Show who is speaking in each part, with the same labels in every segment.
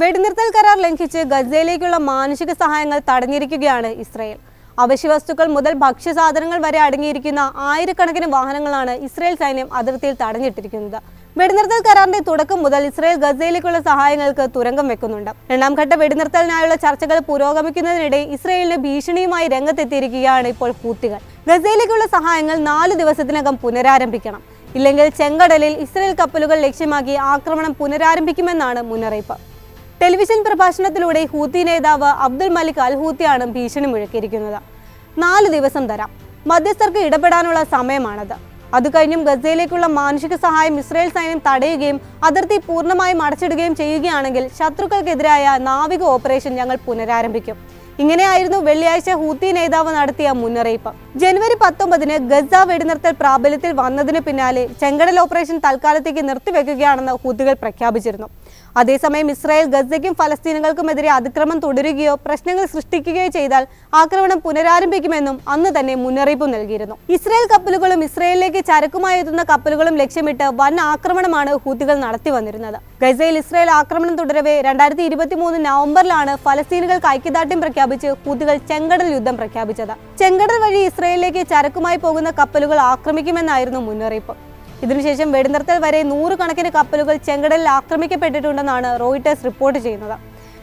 Speaker 1: വെടിനിർത്തൽ കരാർ ലംഘിച്ച് ഗസയിലേക്കുള്ള മാനുഷിക സഹായങ്ങൾ തടഞ്ഞിരിക്കുകയാണ് ഇസ്രയേൽ. അവശ്യവസ്തുക്കൾ മുതൽ ഭക്ഷ്യസാധനങ്ങൾ വരെ അടങ്ങിയിരിക്കുന്ന ആയിരക്കണക്കിന് വാഹനങ്ങളാണ് ഇസ്രയേൽ സൈന്യം അതിർത്തിയിൽ തടഞ്ഞിട്ടിരിക്കുന്നത്. വെടിനിർത്തൽ കരാറിന്റെ തുടക്കം മുതൽ ഇസ്രയേൽ ഗസയിലേക്കുള്ള സഹായങ്ങൾക്ക് തുരങ്കം വെക്കുന്നുണ്ട്. രണ്ടാം ഘട്ട വെടിനിർത്തലിനായുള്ള ചർച്ചകൾ പുരോഗമിക്കുന്നതിനിടെ ഇസ്രയേലിന് ഭീഷണിയുമായി രംഗത്തെത്തിയിരിക്കുകയാണ് ഇപ്പോൾ ഹൂത്തികൾ. ഗസയിലേക്കുള്ള സഹായങ്ങൾ നാല് ദിവസത്തിനകം പുനരാരംഭിക്കണം. ഇല്ലെങ്കിൽ ചെങ്കടലിൽ ഇസ്രയേൽ കപ്പലുകൾ ലക്ഷ്യമാക്കി ആക്രമണം പുനരാരംഭിക്കുമെന്നാണ് മുന്നറിയിപ്പ്. ടെലിവിഷൻ പ്രഭാഷണത്തിലൂടെ ഹൂത്തി നേതാവ് അബ്ദുൽ മലിക് അൽ ഹൂത്തിയാണ് ഭീഷണി മുഴക്കിയിരിക്കുന്നത്. നാല് ദിവസം തരാം. മധ്യസ്ഥർക്ക് ഇടപെടാനുള്ള സമയമാണത്. അത് കഴിഞ്ഞും ഗസയിലേക്കുള്ള മാനുഷിക സഹായം ഇസ്രായേൽ സൈന്യം തടയുകയും അതിർത്തി പൂർണമായും അടച്ചിടുകയും ചെയ്യുകയാണെങ്കിൽ ശത്രുക്കൾക്കെതിരായ നാവിക ഓപ്പറേഷൻ ഞങ്ങൾ പുനരാരംഭിക്കും. ഇങ്ങനെയായിരുന്നു വെള്ളിയാഴ്ച ഹൂത്തി നേതാവ് നടത്തിയ മുന്നറിയിപ്പ്. ജനുവരി പത്തൊമ്പതിന് ഗസ വെടിനിർത്തൽ പ്രാബല്യത്തിൽ വന്നതിന് പിന്നാലെ ചെങ്കടൽ ഓപ്പറേഷൻ തൽക്കാലത്തേക്ക് നിർത്തിവെക്കുകയാണെന്ന് ഹൂത്തികൾ പ്രഖ്യാപിച്ചിരുന്നു. അതേസമയം ഇസ്രായേൽ ഗസയ്ക്കും ഫലസ്തീനുകൾക്കുമെതിരെ അതിക്രമം തുടരുകയോ പ്രശ്നങ്ങൾ സൃഷ്ടിക്കുകയോ ചെയ്താൽ ആക്രമണം പുനരാരംഭിക്കുമെന്നും അന്ന് തന്നെ മുന്നറിയിപ്പ് നൽകിയിരുന്നു. ഇസ്രായേൽ കപ്പലുകളും ഇസ്രായേലിലേക്ക് ചരക്കുമായി എത്തുന്ന കപ്പലുകളും ലക്ഷ്യമിട്ട് വൻ ആക്രമണമാണ് ഹൂത്തികൾ നടത്തി വന്നിരുന്നത്. ഗസയിൽ ഇസ്രായേൽ ആക്രമണം തുടരവേ രണ്ടായിരത്തി ഇരുപത്തി മൂന്ന് നവംബറിലാണ് ഫലസ്തീനുകൾക്ക് ഐക്യദാർഢ്യം പ്രഖ്യാപിച്ച് ഹൂത്തികൾ ചെങ്കടൽ യുദ്ധം പ്രഖ്യാപിച്ചത്. ചെങ്കടൽ വഴി ഇസ്രായേലിലേക്ക് ചരക്കുമായി പോകുന്ന കപ്പലുകൾ ആക്രമിക്കുമെന്നായിരുന്നു മുന്നറിയിപ്പ്. ഇതിനുശേഷം വെടിനിർത്തൽ വരെ നൂറുകണക്കിന് കപ്പലുകൾ ചെങ്കടലിൽ ആക്രമിക്കപ്പെട്ടിട്ടുണ്ടെന്നാണ് റോയിട്ടേഴ്സ് റിപ്പോർട്ട് ചെയ്യുന്നത്.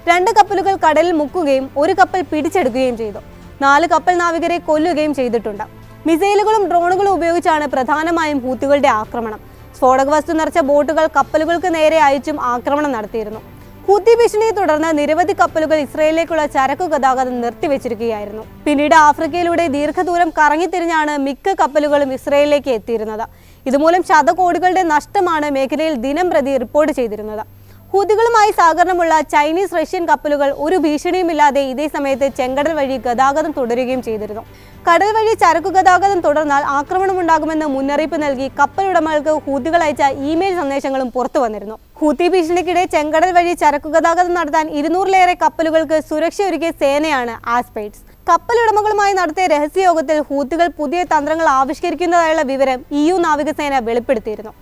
Speaker 1: രണ്ട് കപ്പലുകൾ കടലിൽ മുക്കുകയും ഒരു കപ്പൽ പിടിച്ചെടുക്കുകയും ചെയ്തു. നാല് കപ്പൽ നാവികരെ കൊല്ലുകയും ചെയ്തിട്ടുണ്ട്. മിസൈലുകളും ഡ്രോണുകളും ഉപയോഗിച്ചാണ് പ്രധാനമായും ഹൂത്തികളുടെ ആക്രമണം. സ്ഫോടക വസ്തു നിറച്ച ബോട്ടുകൾ കപ്പലുകൾക്ക് നേരെ അയച്ചും ആക്രമണം നടത്തിയിരുന്നു. ഹൂത്തി ഭീഷണിയെ തുടർന്ന് നിരവധി കപ്പലുകൾ ഇസ്രയേലിലേക്കുള്ള ചരക്കു ഗതാഗതം നിർത്തിവെച്ചിരിക്കുകയായിരുന്നു. പിന്നീട് ആഫ്രിക്കയിലൂടെ ദീർഘദൂരം കറങ്ങിത്തിരിഞ്ഞാണ് മിക്ക കപ്പലുകളും ഇസ്രയേലിലേക്ക് എത്തിയിരുന്നത്. ഇതുമൂലം ശതകോടികളുടെ നഷ്ടമാണ് മേഖലയിൽ ദിനം പ്രതി റിപ്പോർട്ട് ചെയ്തിരുന്നത്. ഹൂതികളുമായി സഹകരണമുള്ള ചൈനീസ് റഷ്യൻ കപ്പലുകൾ ഒരു ഭീഷണിയുമില്ലാതെ ഇതേ സമയത്ത് ചെങ്കടൽ വഴി ഗതാഗതം തുടരുകയും ചെയ്തിരുന്നു. കടൽ വഴി ചരക്കു ഗതാഗതം തുടർന്നാൽ ആക്രമണമുണ്ടാകുമെന്ന് മുന്നറിയിപ്പ് നൽകി കപ്പലുടമകൾക്ക് ഹൂതികൾ അയച്ച ഇമെയിൽ സന്ദേശങ്ങളും പുറത്തു വന്നിരുന്നു. ഹൂത്തി ഭീഷണിക്കിടെ ചെങ്കടൽ വഴി ചരക്കു ഗതാഗതം നടത്താൻ ഇരുന്നൂറിലേറെ കപ്പലുകൾക്ക് സുരക്ഷ ഒരുക്കിയ സേനയാണ് ആസ്പെയ്റ്റ്സ് കപ്പലുടമകളുമായി നടത്തിയ രഹസ്യയോഗത്തിൽ ഹൂത്തികൾ പുതിയ തന്ത്രങ്ങൾ ആവിഷ്കരിക്കുന്നതായുള്ള വിവരം ഇ യു നാവികസേന വെളിപ്പെടുത്തിയിരുന്നു.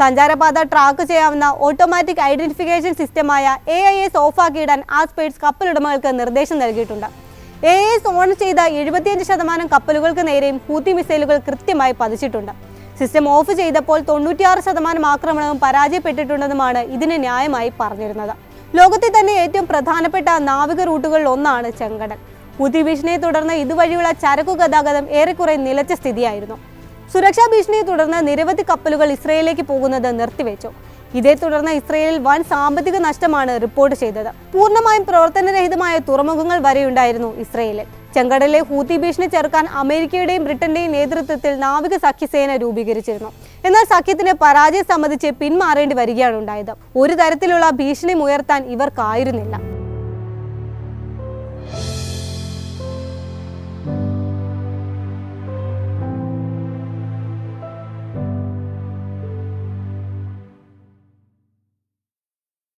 Speaker 1: സഞ്ചാരപാത ട്രാക്ക് ചെയ്യാവുന്ന ഓട്ടോമാറ്റിക് ഐഡന്റിഫിക്കേഷൻ സിസ്റ്റമായ എ ഐ എസ് ഓഫാക്കിയിടാൻ ആസ്പെയ്റ്റ്സ് കപ്പലുടമകൾക്ക് നിർദ്ദേശം നൽകിയിട്ടുണ്ട്. എ എസ് ഓൺ ചെയ്ത എഴുപത്തിയഞ്ച് ശതമാനം കപ്പലുകൾക്ക് നേരെയും ഹൂത്തി മിസൈലുകൾ കൃത്യമായി പതിച്ചിട്ടുണ്ട്. സിസ്റ്റം ഓഫ് ചെയ്തപ്പോൾ തൊണ്ണൂറ്റിയാറ് ശതമാനം ആക്രമണവും പരാജയപ്പെട്ടിട്ടുണ്ടെന്നുമാണ് ഇതിന് ന്യായമായി പറഞ്ഞിരുന്നത്. ലോകത്തെ തന്നെ ഏറ്റവും പ്രധാനപ്പെട്ട നാവിക റൂട്ടുകളിൽ ഒന്നാണ് ചെങ്കടൽ. ഹൂത്തി ഭീഷണിയെ തുടർന്ന് ഇതുവഴിയുള്ള ചരക്കു ഗതാഗതം ഏറെക്കുറെ നിലച്ച സ്ഥിതിയായിരുന്നു. സുരക്ഷാ ഭീഷണിയെ തുടർന്ന് നിരവധി കപ്പലുകൾ ഇസ്രയേലിലേക്ക് പോകുന്നത് നിർത്തിവെച്ചു. ഇതേ തുടർന്ന് ഇസ്രയേലിൽ വൻ സാമ്പത്തിക നഷ്ടമാണ് റിപ്പോർട്ട് ചെയ്തത്. പൂർണമായും പ്രവർത്തനരഹിതമായ തുറമുഖങ്ങൾ വരെയുണ്ടായിരുന്നു ഇസ്രയേലിൽ. ചെങ്കടലിലെ ഹൂത്തി ഭീഷണി ചെറുക്കാൻ അമേരിക്കയുടെയും ബ്രിട്ടന്റെയും നേതൃത്വത്തിൽ നാവിക സഖ്യസേന രൂപീകരിച്ചിരുന്നു. എന്നാൽ സഖ്യത്തിന് പരാജയം സമ്മതിച്ച് പിന്മാറേണ്ടി വരികയാണ് ഉണ്ടായത്. ഒരു തരത്തിലുള്ള ഭീഷണി ഉയർത്താൻ ഇവർക്കായിരുന്നില്ല.